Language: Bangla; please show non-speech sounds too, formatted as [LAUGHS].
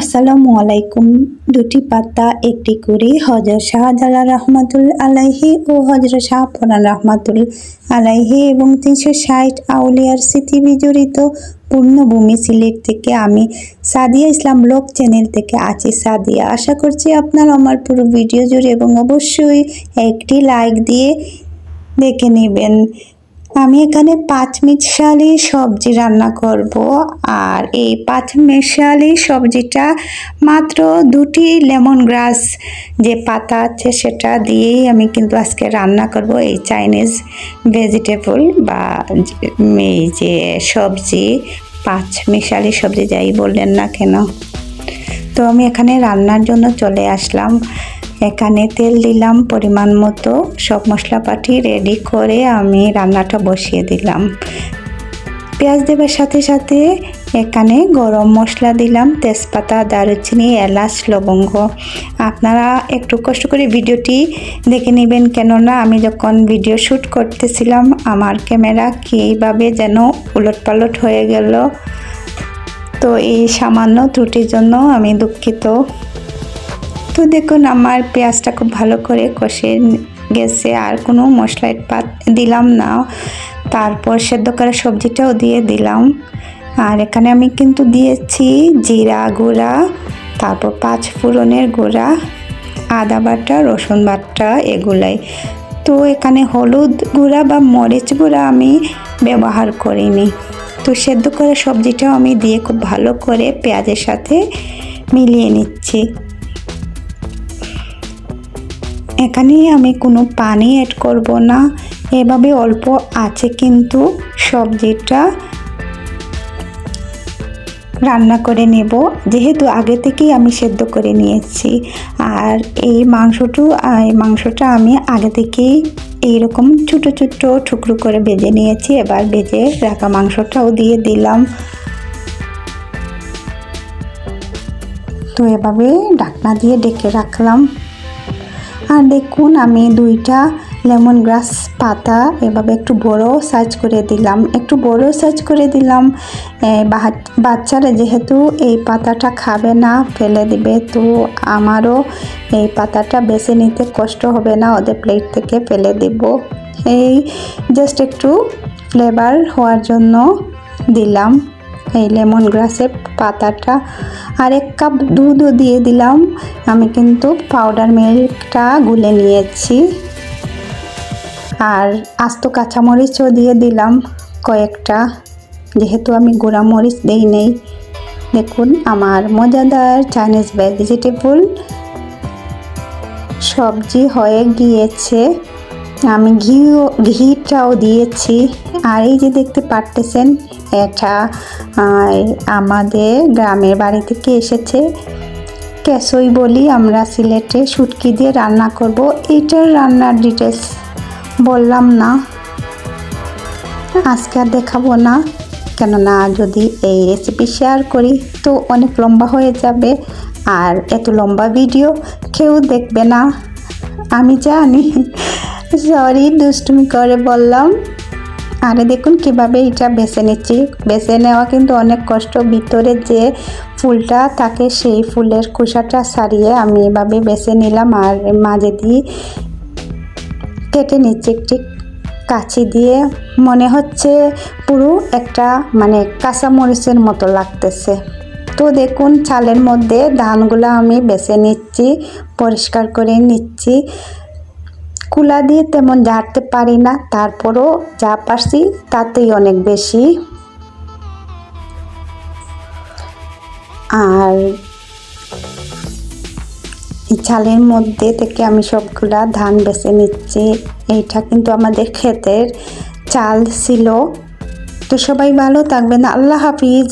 আসসালামু আলাইকুম। দুটি পাতা, একটি করে হজরত শাহজালাল রহমাতুল আলাইহি ও হজরত শাহপরান রহমাতুল আলাইহি এবং তিনশো ষাট আউলিয়ার স্মৃতি বিজড়িত পূর্ণভূমি সিলেট থেকে আমি সাদিয়া ইসলাম ব্লগ চ্যানেল থেকে আছি সাদিয়া। আশা করছি আপনার আমার পুরো ভিডিও জুড়ে এবং অবশ্যই একটি লাইক দিয়ে দেখে নেবেন। আমি এখানে পাঁচ মিশালি সবজি রান্না করব। আর এই পাঁচ মিশালি সবজিটা মাত্র দুটি লেমন গ্রাস যে পাতা আছে সেটা দিয়েই আমি কিন্তু আজকে রান্না করব এই চাইনিজ ভেজিটেবল বা এই যে সবজি, পাঁচ মিশালি সবজি যাই বললেন না কেন। তো আমি এখানে রান্নার জন্য চলে আসলাম। এখানে তেল দিলাম পরিমাণ মতো। সব মশলাপাতি রেডি করে আমি রান্নাটা বসিয়ে দিলাম। পেঁয়াজ দেবার সাথে সাথে এখানে গরম মশলা দিলাম, তেজপাতা, দারুচিনি, এলাচ, লবঙ্গ। আপনারা একটু কষ্ট করে ভিডিওটি দেখে নেবেন, কেননা আমি যখন ভিডিও শ্যুট করতেছিলাম, আমার ক্যামেরা কীভাবে যেন উলট পালট হয়ে গেল। তো এই সামান্য ত্রুটির জন্য আমি দুঃখিত। তো দেখুন, আমার পেঁয়াজটা খুব ভালো করে কষে গেছে আর কোনো মশলা পাত দিলাম না। তারপর সেদ্ধ করা সবজিটাও দিয়ে দিলাম। আর এখানে আমি কিন্তু দিয়েছি জিরা গুঁড়া, তারপর পাঁচ ফোড়নের গুঁড়া, আদা বাটা, রসুন বাটা এগুলাই। তো এখানে হলুদ গুঁড়া বা মরিচ গুঁড়া আমি ব্যবহার করিনি। তো সেদ্ধ করা সবজিটাও আমি দিয়ে খুব ভালো করে পেঁয়াজের সাথে মিলিয়ে নিচ্ছি। এখানে আমি কোনো পানি অ্যাড করব না। এভাবে অল্প আছে কিন্তু সবজিটা রান্না করে নেব। যেহেতু আগে থেকেই আমি সেদ্ধ করে নিয়েছি। আর এই মাংসটু, এই মাংসটা আমি আগে থেকেই এইরকম ছোটো ছোটো টুকরো করে বেজে নিয়েছি। এবার বেজে রাখা মাংসটাও দিয়ে দিলাম। তো এভাবে ডাকনা দিয়ে ডেকে রাখলাম। আর দেখুন, আমি দুইটা লেমন গ্রাস পাতা এভাবে একটু বড় সাইজ করে দিলাম। একটু বড় সাইজ করে দিলাম। বাচ্চারা যেহেতু এই পাতাটা খাবে না, ফেলে দিবে, তো আমারও এই পাতাটা বেছে নিতে কষ্ট হবে না, ওদের প্লেট থেকে ফেলে দেব। এই জাস্ট একটু ফ্লেভার হওয়ার জন্য দিলাম। এই লেমন গ্রাসের পাতাটা আর এক কাপ দুধও দিয়ে দিলাম। আমি কিন্তু পাউডার মিল্কটা গুলে নিয়েছি। আর আস্ত কাঁচামরিচও দিয়ে দিলাম কয়েকটা। যেহেতু আমি গুঁড়া মরিচ দিই নেই। দেখুন আমার মজাদার চাইনিজ ভেজিটেবল সবজি হয়ে গিয়েছে। আমি ঘিও, ঘিটাও দিয়েছি। আর এই যে দেখতে পারতেছেন এটা আমাদের গ্রামের বাড়ি থেকে এসেছে। ক্যাসই বলি আমরা সিলেটে শুটকি দিয়ে রান্না করব। এইটার রান্নার ডিটেলস বললাম না। আজকে আর দেখাবো না। কেননা যদি এই রেসিপি শেয়ার করি তো অনেক লম্বা হয়ে যাবে। আর এত লম্বা ভিডিও কেউ দেখবে না। আমি জানি। [LAUGHS] সরি দুষ্টুমি করে বললাম। আরে দেখুন কীভাবে এটা বেছে নিচ্ছি। বেছে নেওয়া কিন্তু অনেক কষ্ট। ভিতরে যে ফুলটা থাকে সেই ফুলের কুসাটা সারিয়ে আমি এভাবে বেছে নিলাম আর মাঝে দিয়ে কেটে নিচ্ছি একটি কাছি দিয়ে। মনে হচ্ছে পুরো একটা মানে কাঁচামরিচের মতো লাগতেছে। তো দেখুন চালের মধ্যে ধানগুলো আমি বেছে নিচ্ছি, পরিষ্কার করে নিচ্ছি। কুলা দিয়ে তেমন ঝাড়তে পারি না, তারপরও যা পারছি তাতেই অনেক বেশি। আর চালের মধ্যে থেকে আমি সবগুলা ধান বেছে নিচ্ছি। এইটা কিন্তু আমাদের ক্ষেতের চাল ছিল। তো সবাই ভালো থাকবেন। আল্লাহ হাফিজ।